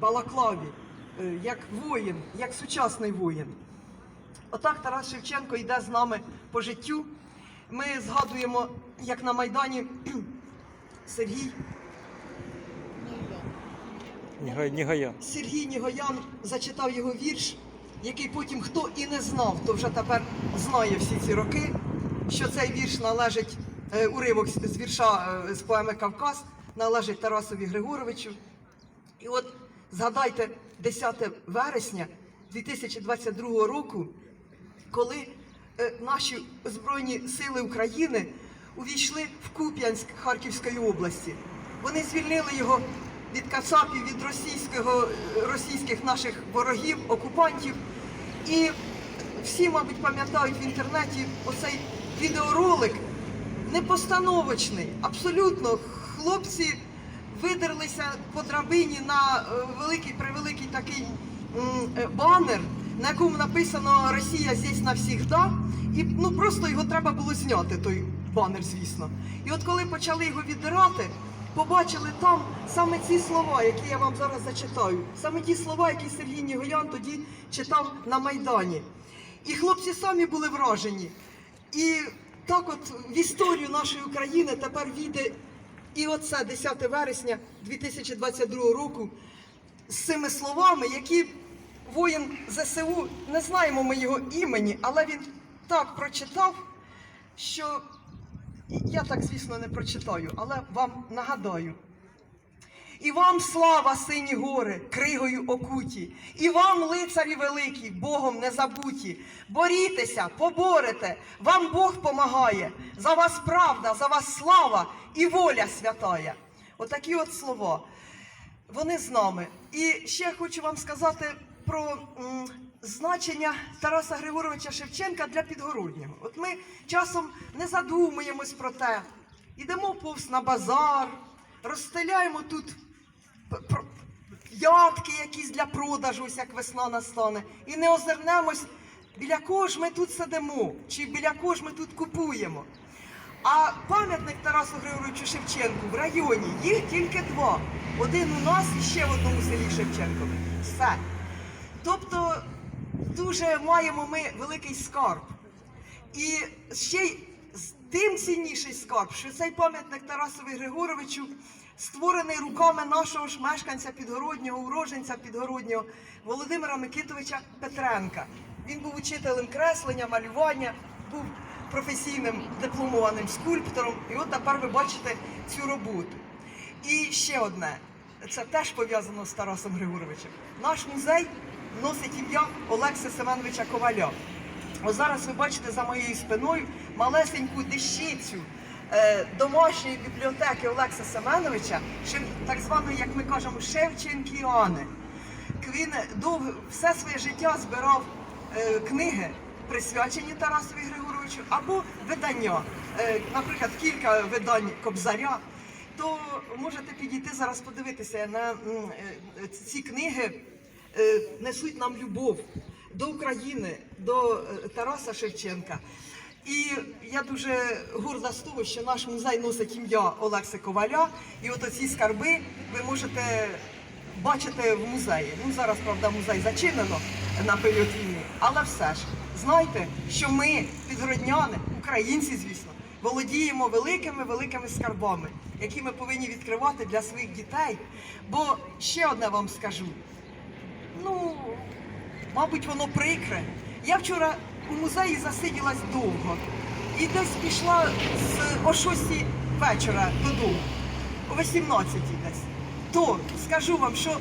балаклаві, е, як воїн, як сучасний воїн. Отак Тарас Шевченко йде з нами по життю. Ми згадуємо, як на Майдані Сергій Нігая. Сергій Нігоян зачитав його вірш, який потім хто і не знав, то вже тепер знає всі ці роки, що цей вірш належить, е, уривок з з вірша е, з поеми Кавказ належить Тарасові Григоровичу. І от згадайте 10 вересня 2022 року, коли е, наші Збройні сили України увійшли в Куп'янськ Харківської області. Вони звільнили його від кацапів, від російського, російських наших ворогів, окупантів. І всі, мабуть, пам'ятають в інтернеті оцей відеоролик непостановочний. Абсолютно хлопці видерлися по драбині на е, великий превеликий такий е, банер, на якому написано Росія здесь навсігда. І ну просто його треба було зняти, той банер, звісно. І от коли почали його віддирати, побачили там саме ці слова, які я вам зараз зачитаю, саме ті слова, які Сергій Нігоян тоді читав на Майдані. І хлопці самі були вражені. І так от в історію нашої України тепер війде і оце 10 вересня 2022 року з цими словами, які воїн ЗСУ, не знаємо ми його імені, але він так прочитав, що я так, звісно, не прочитаю, але вам нагадаю. І вам слава, сині гори, кригою окуті, і вам, лицарі великі, Богом не забуті. Борітеся, поборете, вам Бог помагає. За вас правда, за вас слава і воля святая. Отакі от слова. Вони з нами. І ще хочу вам сказати про м, значення Тараса Григоровича Шевченка для підгороднього. От ми часом не задумуємось про те. Ідемо повз на базар, розстеляємо тут ядки якісь для продажу, ось як весна настане, і не озирнемось, біля кого ж ми тут сидимо, чи біля кого ж ми тут купуємо. А пам'ятник Тарасу Григоровичу Шевченку в районі їх тільки два. Один у нас і ще в одному селі Шевченкові. Все. Тобто дуже маємо ми великий скарб. І ще й тим цінніший скарб, що цей пам'ятник Тарасові Григоровичу створений руками нашого ж мешканця Підгороднього, уроженця Підгороднього Володимира Микитовича Петренка. Він був учителем креслення, малювання, був професійним дипломованим скульптором. І от тепер ви бачите цю роботу. І ще одне, це теж пов'язано з Тарасом Григоровичем. Наш музей носить ім'я Олекса Семеновича Коваля. Ось зараз ви бачите за моєю спиною малесеньку дещицю домашньої бібліотеки Олекса Семеновича, так званої, як ми кажемо, Шевченкіани. Він все своє життя збирав е, книги, присвячені Тарасові Григоровичу, або видання, е, наприклад, кілька видань Кобзаря. То можете підійти зараз подивитися на е, ці книги е, несуть нам любов до України, до е, Тараса Шевченка. І я дуже горда з того, що наш музей носить ім'я Олекси Коваля. І от оці скарби ви можете бачити в музеї. Ну зараз, правда, музей зачинено на період війни, але все ж знайте, що ми, підгородняни, українці, звісно, володіємо великими великими скарбами, які ми повинні відкривати для своїх дітей. Бо ще одне вам скажу. Ну, мабуть, воно прикре. Я вчора у музеї засиділась довго і десь пішла з о 6 вечора додому, о 18 десь. То скажу вам, що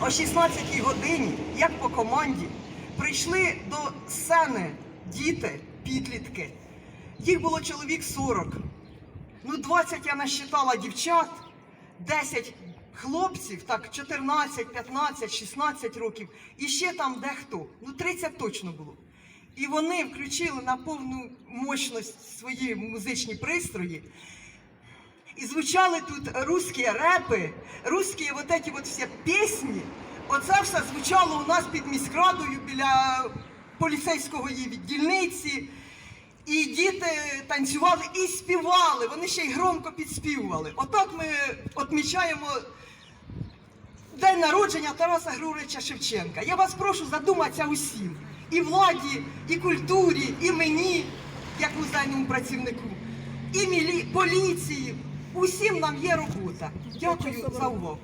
о 16 годині, як по команді, прийшли до сцени діти, підлітки. Їх було чоловік 40. Ну, 20 я насчитала дівчат, 10 хлопців, так, 14, 15, 16 років, і ще там дехто. Ну, 30 точно було. І вони включили на повну мощність свої музичні пристрої. І звучали тут русські репи, русські вот эти вот всі пісні. Оце все звучало у нас під міськрадою біля поліцейського її віддільниці. І діти танцювали і співали, вони ще й громко підспівували. Отак ми відмічаємо день народження Тараса Григоровича Шевченка. Я вас прошу задуматися усім. І владі, і культурі, і мені, як музейному працівнику, і мілі... поліції. Усім нам є робота. Дякую за увагу.